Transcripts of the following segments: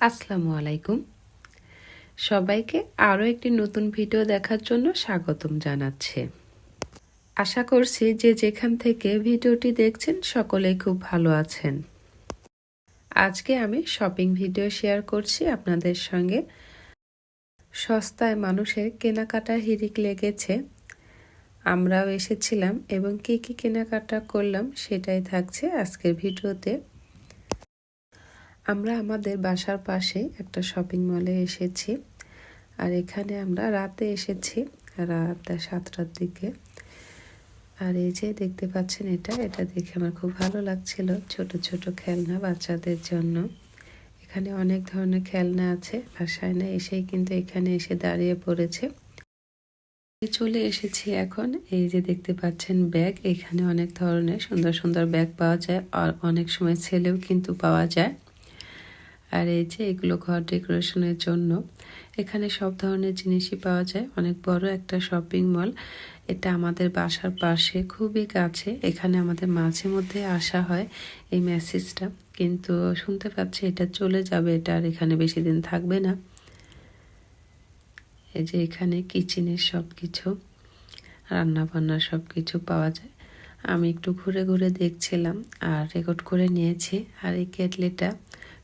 আসসালামু আলাইকুম। সবাইকে আরও একটি নতুন ভিডিও দেখার জন্য স্বাগতম জানাচ্ছে। আশা করছি যে যেখান থেকে ভিডিওটি দেখছেন সকলেই খুব ভালো আছেন। আজকে আমি শপিং ভিডিও শেয়ার করছি আপনাদের সঙ্গে। সস্তায় মানুষের কেনাকাটা হিরিক লেগেছে। আমরাও এসেছিলাম এবং কী কী কেনাকাটা করলাম সেটাই থাকছে আজকের ভিডিওতে। আমরা আমাদের বাসার পাশে একটা শপিং মলে এসেছি আর এখানে আমরা রাতে এসেছি, রাত সাতটার দিকে। আর এই যে দেখতে পাচ্ছেন এটা এটা দেখে আমার খুব ভালো লাগছিল ছোট ছোট খেলনা বাচ্চাদের জন্য। এখানে অনেক ধরনের খেলনা আছে, বাসায় না এসেই কিন্তু এখানে এসে দাঁড়িয়ে পড়েছে। চলে এসেছি এখন, এই যে দেখতে পাচ্ছেন ব্যাগ, এখানে অনেক ধরনের সুন্দর সুন্দর ব্যাগ পাওয়া যায়। আর অনেক সময় ছেলেও কিন্তু পাওয়া যায়। আর এই যে এগুলো ঘর ডেকোরেশনের জন্য, এখানে সব ধরনের জিনিসই পাওয়া যায়। অনেক বড় একটা শপিং মল। এটা আমাদের বাসার পাশে, খুবই কাছে। এখানে আমাদের মাঝে মধ্যে আসা হয় এই মেসেজটা। কিন্তু শুনতে পাচ্ছি এটা চলে যাবে, এটা আর এখানে বেশি দিন থাকবে না। এই যে এখানে কিচেনের সব কিছু রান্না বান্না সব কিছু পাওয়া যায়। আমি একটু ঘুরে ঘুরে দেখছিলাম আর রেকর্ড করে নিয়েছি। আর এই কেটলিটা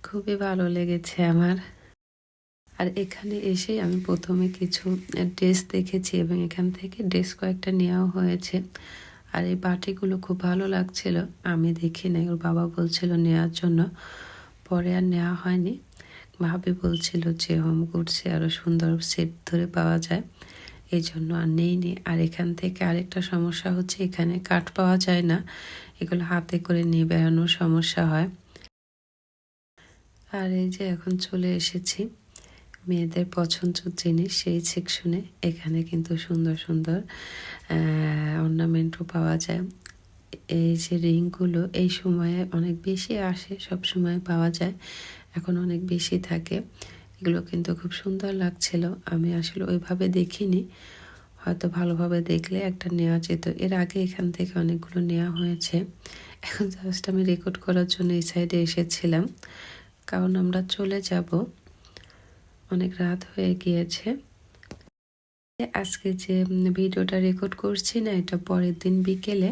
খুবই ভালো লেগেছে আমার। আর এখানে এসে আমি প্রথমে কিছু ড্রেস দেখেছি এবং এখান থেকে ড্রেস কয়েকটা নেওয়াও হয়েছে। আর এই বাটিগুলো খুব ভালো লাগছিল। আমি দেখি নাই, ওর বাবা বলছিল নেওয়ার জন্য। পরে আর নেওয়া হয়নি। ভাবি বলছিল যে হোম গুডসে আরও সুন্দর সেট ধরে পাওয়া যায়। এই জন্য আর নেই নি। আর এখান থেকে আরেকটা সমস্যা হচ্ছে, এখানে কাঠ পাওয়া যায় না। এগুলো হাতে করে নিয়ে বেড়ানোর সমস্যা হয়। আর এই যে এখন চলে এসেছি মেয়েদের পছন্দ জিনিস, সেই সেকশনে এখানে কিন্তু সুন্দর সুন্দর অর্নামেন্টও পাওয়া যায়। এই যে রিংগুলো এই সময়ে অনেক বেশি আসে, সব সময় পাওয়া যায়। এখন অনেক বেশি থাকে। এগুলো কিন্তু খুব সুন্দর লাগছিল। আমি আসলে ওইভাবে দেখিনি। হয়তো ভালোভাবে দেখলে একটা নেওয়া যেত। এর আগে এখান থেকে অনেকগুলো নেওয়া হয়েছে। এখন জাস্ট আমি রেকর্ড করার জন্য এই সাইডে এসেছিলাম। কারণ আমরা চলে যাব। অনেক রাত হয়ে গিয়েছে। আজকে যে ভিডিওটা রেকর্ড করছি না, এটা পরের দিন বিকেলে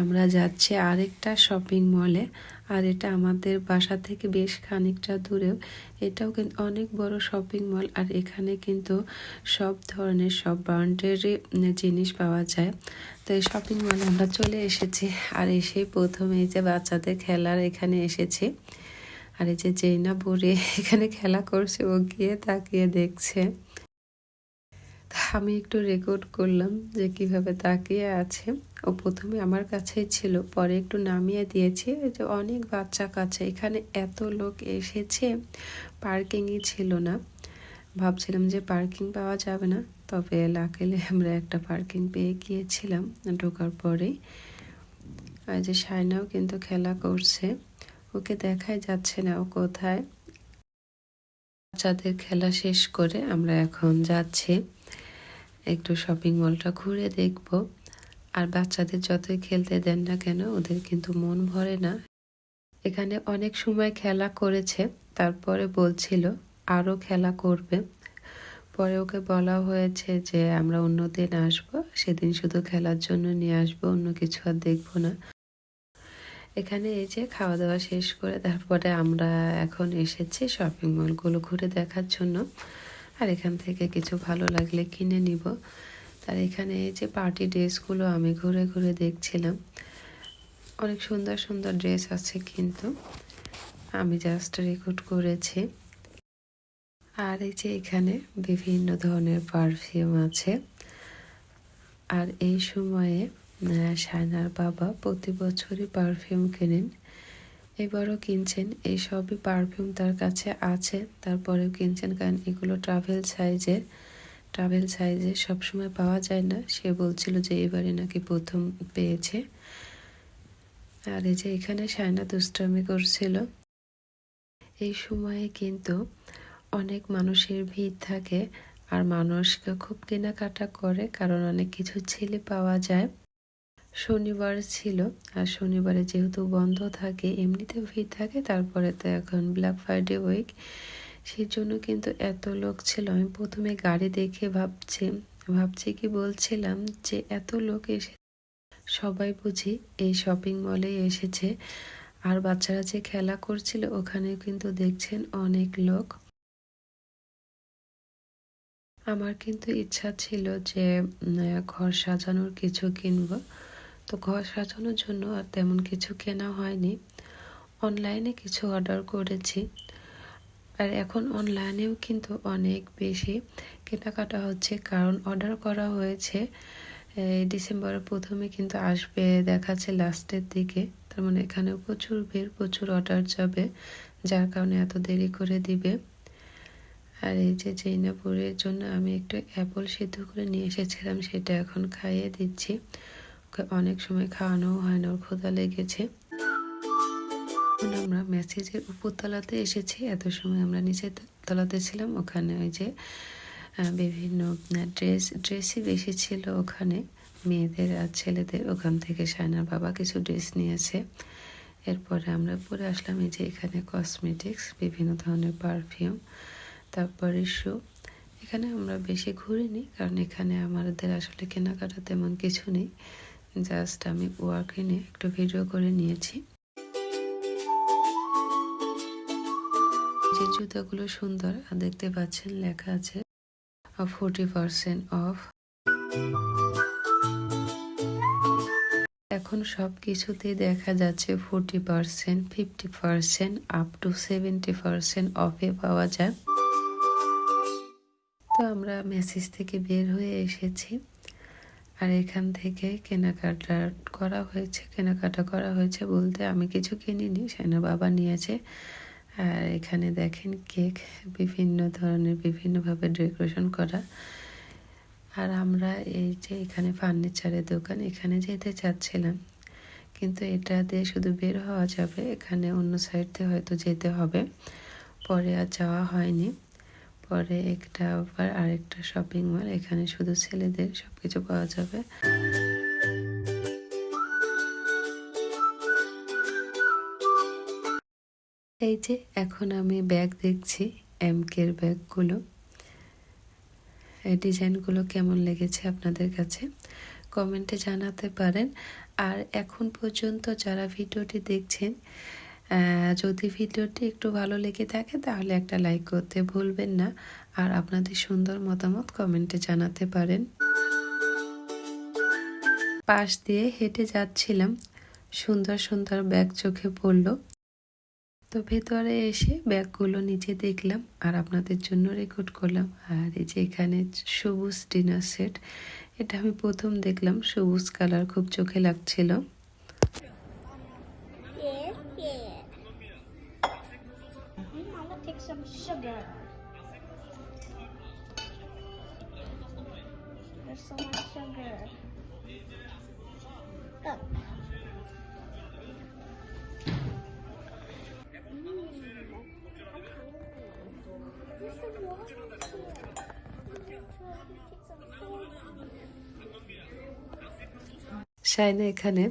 আমরা যাচ্ছি আরেকটা শপিং মলে আর এটা আমাদের বাসা থেকে বেশ খানিকটা দূরেও। এটাও কিন্তু অনেক বড় শপিং মল আর এখানে কিন্তু সব ধরনের, সব ব্র্যান্ডেরই জিনিস পাওয়া যায়। তো এই শপিং মলে আমরা চলে এসেছি। আর এসে প্রথমে যে বাচ্চাদের খেলার এখানে এসেছি। আর এই যে জেইনা বুড়ি এখানে খেলা করছে, ও গিয়ে তাকিয়ে দেখছে। আমি একটু রেকর্ড করলাম যে কীভাবে তাকিয়ে আছে। ও প্রথমে আমার কাছেই ছিল, পরে একটু নামিয়ে দিয়েছি। যে অনেক বাচ্চা কাছে, এখানে এত লোক এসেছে, পার্কিংই ছিল না। ভাবছিলাম যে পার্কিং পাওয়া যাবে না, তবে লাকেলে আমরা একটা পার্কিং পেয়ে গিয়েছিলাম ঢোকার পরেই। আর যে সাইনাও কিন্তু খেলা করছে। ওকে দেখাই যাচ্ছে না ও কোথায়। বাচ্চাদের খেলা শেষ করে আমরা এখন যাচ্ছি। একটু শপিং মলটা ঘুরে দেখব। আর বাচ্চাদের যতই খেলতে দেন না কেন, ওদের কিন্তু মন ভরে না। এখানে অনেক সময় খেলা করেছে, তারপরে বলছিল আরও খেলা করবে। পরে ওকে বলা হয়েছে যে, আমরা অন্য দিন আসব, সেদিন শুধু খেলার জন্য নিয়ে আসব, অন্য কিছু আর দেখব না। এখানে এই যে খাওয়া দাওয়া শেষ করে তারপরে আমরা এখন এসেছি শপিং মলগুলো ঘুরে দেখার জন্য। আর এখান থেকে কিছু ভালো লাগলে কিনে নিব। তার এখানে এই যে পার্টি ড্রেসগুলো আমি ঘুরে ঘুরে দেখছিলাম। অনেক সুন্দর সুন্দর ড্রেস আছে কিন্তু। আমি জাস্ট রেকর্ড করেছি। আর এই যে এখানে বিভিন্ন ধরনের পারফিউম আছে। আর এই সময়ে সায়নার বাবা প্রতি বছরই পারফিউম কেনেন। এবারও কিনছেন এই সবই পারফিউম তার কাছে আছে, তারপরেও কিনছেন কারণ এগুলো ট্রাভেল সাইজের ট্রাভেল সাইজে সবসময় পাওয়া যায় না। সে বলছিল যে এবারে নাকি প্রথম পেয়েছে। আর এই যে এখানে সায়না দুষ্টামি করছিল। এই সময়ে কিন্তু অনেক মানুষের ভিড় থাকে, আর মানুষকে খুব কেনাকাটা করে, কারণ অনেক কিছু ছেলে পাওয়া যায়। শনিবার ছিল, আর শনিবারে যেহেতু বন্ধ থাকে, এমনিতে ভিড় থাকে, তারপরে তো এখন ব্ল্যাক ফ্রাইডে উইক সেই জন্য কিন্তু এত লোক ছিল। আমি প্রথমে গাড়ি দেখে ভাবছি ভাবছি কি বলছিলাম যে এত লোক এসে সবাই বুঝি এই শপিং মলে এসেছে, আর বাচ্চারা যে খেলা করছিল ওখানে কিন্তু দেখছেন অনেক লোক। আমার কিন্তু ইচ্ছা ছিল যে ঘর সাজানোর কিছু কিনবো। তো ঘর সাজানোর জন্য আর তেমন কিছু কেনা হয়নি। অনলাইনে কিছু অর্ডার করেছি। আর এখন অনলাইনেও কিন্তু অনেক বেশি কেনাকাটা হচ্ছে, কারণ অর্ডার করা হয়েছে ডিসেম্বরের প্রথমে কিন্তু আসবে, দেখাচ্ছে লাস্টের দিকে। তার মানে এখানেও প্রচুর ভিড়, প্রচুর অর্ডার যাবে, যার কারণে এত দেরি করে দিবে। আর এই যে জৈনাপুরের জন্য আমি একটু অ্যাপল সিদ্ধ করে নিয়ে এসেছিলাম, সেটা এখন খাইয়ে দিচ্ছি। অনেক সময় খাওয়ানোও হয় না, ওর ক্ষুধা লেগেছে। আমরা মেসেজের উপরতলাতে এসেছি। এত সময় আমরা নিচের তলাতে ছিলাম, ওখানে ওই যে বিভিন্ন ড্রেস, ড্রেসই বেশি ছিল ওখানে। মেয়েদের আর ছেলেদের, ওখান থেকে সায়নার বাবা কিছু ড্রেস নিয়েছে। এরপরে আমরা পরে আসলাম এই যে এখানে কসমেটিক্স, বিভিন্ন ধরনের পারফিউম, তারপরে শু। এখানে আমরা বেশি ঘুরিনি, কারণ এখানে আমাদের আসলে কেনাকাটা তেমন কিছু নেই। জাস্ট আমি ওয়ার্কে নিয়ে একটু ভিডিও করে নিয়েছি। যে জুতাগুলো সুন্দর দেখতে পাচ্ছেন লেখা আছে ফোরটি পার্সেন্ট অফ এখন সব কিছুতেই দেখা যাচ্ছে forty percent fifty percent up to seventy percent অফে পাওয়া যায়। তো আমরা মেসেজ থেকে বের হয়ে এসেছি। আর এখান থেকে কেনাকাটা করা হয়েছে, কেনাকাটা করা হয়েছে বলতে আমি কিছু কিনিনি, সেনা বাবা নিয়েছে। আর এখানে দেখেন কেক, বিভিন্ন ধরনের, বিভিন্নভাবে ডেকোরেশন করা। আর আমরা এই যে এখানে ফার্নিচারের দোকান, এখানে যেতে চাচ্ছিলাম। কিন্তু এটা দিয়ে শুধু বের হওয়া যাবে, এখানে অন্য সাইড দিয়ে হয়তো যেতে হবে। পরে আর যাওয়া হয়নি। পরে একটা আবার আরেকটা শপিং মল এখানে শুধু ছেলেদের সব কিছু পাওয়া যাবে। এই যে এখন আমি ব্যাগ দেখছি এমকের ব্যাগগুলো ডিজাইনগুলো কেমন লেগেছে আপনাদের কাছে? কমেন্টে জানাতে পারেন। আর এখন পর্যন্ত যারা ভিডিওটি দেখছেন যদি ভিডিওটি একটু ভালো লেগে থাকে, তাহলে একটা লাইক করতে ভুলবেন না। আর আপনাদের সুন্দর মতামত কমেন্টে জানাতে পারেন। পাশ দিয়ে হেঁটে যাচ্ছিলাম। সুন্দর সুন্দর ব্যাগ চোখে পড়ল। তো ভেতরে এসে ব্যাগগুলো নিচে দেখলাম আর আপনাদের জন্য রেকর্ড করলাম। আর এই যে এখানে সবুজ ডিনার সেট এটা আমি প্রথম দেখলাম। সবুজ কালার খুব চোখে লাগছিল। There's so much sugar. Look. Shaina এখানে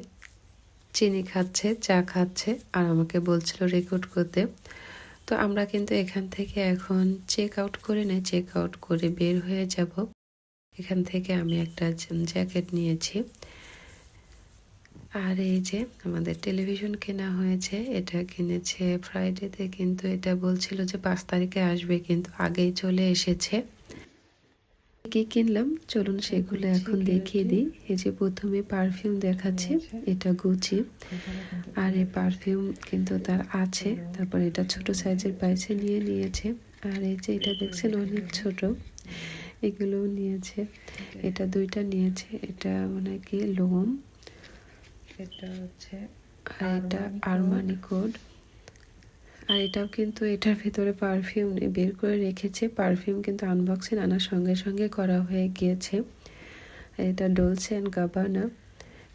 চিনি খাচ্ছে, চা খাচ্ছে, আর আমাকে বলছিল রেকর্ড করতে তো আমরা কিন্তু এখান থেকে এখন চেক আউট করে নেই চেক আউট করে বের হয়ে যাব। এখান থেকে আমি একটা জ্যাকেট নিয়েছি। আর এই যে আমাদের টেলিভিশন কেনা হয়েছে, এটা কিনেছে ফ্রাইডেতে কিন্তু এটা বলছিল যে পাঁচ তারিখে আসবে, কিন্তু আগেই চলে এসেছে। কি কিনলাম? চলুন সেগুলো এখন দেখিয়ে দিই। এই যে প্রথমে পারফিউম দেখাচ্ছে এটা গুচি আর এই পারফিউম কিন্তু তার আছে। তারপর এটা ছোট সাইজের পাইছে নিয়ে নিয়েছে। আর এই যে এটা দেখছেন অনেক ছোট। এগুলোও নিয়েছে। এটা দুইটা নিয়েছে। এটা মানে কি লোম। এটা হচ্ছে আর এটা আরমানি কোড আর এটাও কিন্তু এটার ভেতরে পারফিউম বের করে রেখেছে। পারফিউম কিন্তু আনবক্সিং আনার সঙ্গে সঙ্গে করা হয়ে গিয়েছে। এটা ডলছে অ্যান্ড গাবানা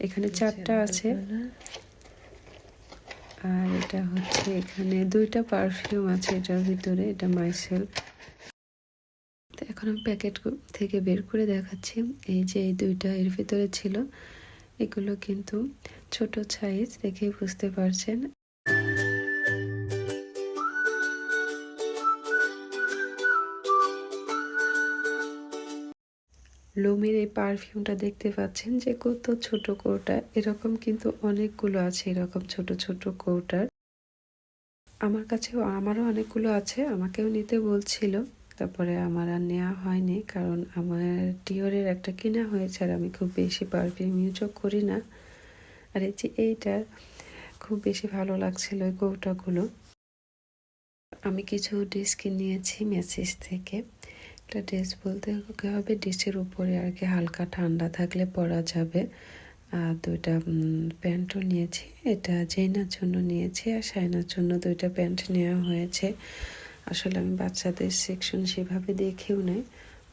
এখানে চারটা আছে। আর এটা হচ্ছে এখানে দুইটা পারফিউম আছে এটার ভিতরে এটা মাইসেলফ তো এখন আমি প্যাকেট থেকে বের করে দেখাচ্ছি। এই যে এই দুইটা এর ভিতরে ছিল। এগুলো কিন্তু ছোট সাইজ দেখেই বুঝতে পারছেন। লোমের এই পারফিউমটা দেখতে পাচ্ছেন যে কত ছোট কৌটা। এরকম কিন্তু অনেকগুলো আছে, এরকম ছোট ছোট কৌটার। আমার কাছেও, আমারও অনেকগুলো আছে, আমাকেও নিতে বলছিল। তারপরে আমার আর নেওয়া হয়নি, কারণ আমার ডিওরের একটা কেনা হয়েছে আর আমি খুব বেশি পারফিউম ইউজও করি না। আর এই যে এইটা, খুব বেশি ভালো লাগছিল ওই কৌটাগুলো। আমি কিছু ডিস্ক নিয়েছি মেসেজ থেকে। একটা ড্রেস বলতে হবে ডিশের উপরে আর কি হালকা ঠান্ডা থাকলে পরা যাবে। আর দুইটা প্যান্টও নিয়েছি, এটা জেনার জন্য নিয়েছি আর সাইনার জন্য দুইটা প্যান্ট নেওয়া হয়েছে। আসলে আমি বাচ্চাদের সেকশন সেভাবে দেখেও নাই,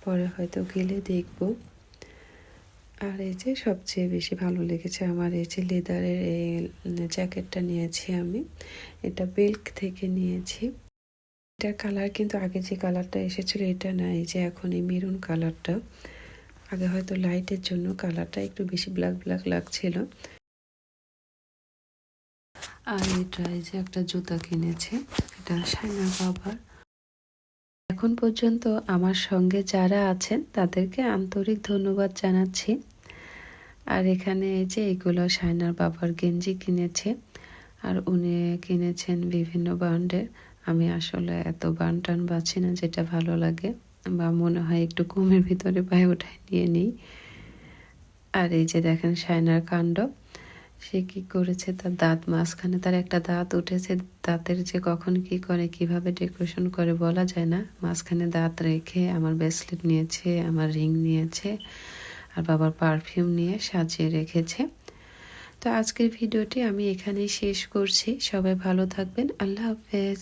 পরে হয়তো গেলে দেখব। আর এই যে সবচেয়ে বেশি ভালো লেগেছে আমার এই যে লেদারের এই জ্যাকেটটা নিয়েছি আমি, এটা বেল্ক থেকে নিয়েছি। এটার কালার কিন্তু আগে যে কালারটা এসেছিল এটা না এই যে এখন এই মেরুন কালারটা আগে হয়তো লাইটের জন্য কালারটা একটু বেশি ব্ল্যাক ব্ল্যাক লাগছিল। আর এটা এই যে একটা জুতা কিনেছে, এটা সাইনা বাবার। এখন পর্যন্ত আমার সঙ্গে যারা আছেন, তাদেরকে আন্তরিক ধন্যবাদ জানাচ্ছি। আর এখানে এই যে এগুলো সাইনার বাবার গেঞ্জি কিনেছে, আর উনি কিনেছেন বিভিন্ন ব্র্যান্ডের আমি আসলে এত বান টান বাছি না যেটা ভালো লাগে, বা মনে হয় একটু কমের ভিতরে পায়ে ওঠায় নিয়ে নিই। আর এই যে দেখেন সায়নার কাণ্ড, সে কি করেছে তার দাঁত মাঝখানে, তার একটা দাঁত উঠেছে, দাঁতের যে কখন কি করে, কীভাবে ডেকোরেশন করে বলা যায় না। মাঝখানে দাঁত রেখে আমার ব্রেসলেট নিয়েছে, আমার রিং নিয়েছে, আর বাবার পারফিউম নিয়ে সাজিয়ে রেখেছে। তো আজকের ভিডিওটি আমি এখানেই শেষ করছি। সবাই ভালো থাকবেন। আল্লাহ হাফেজ।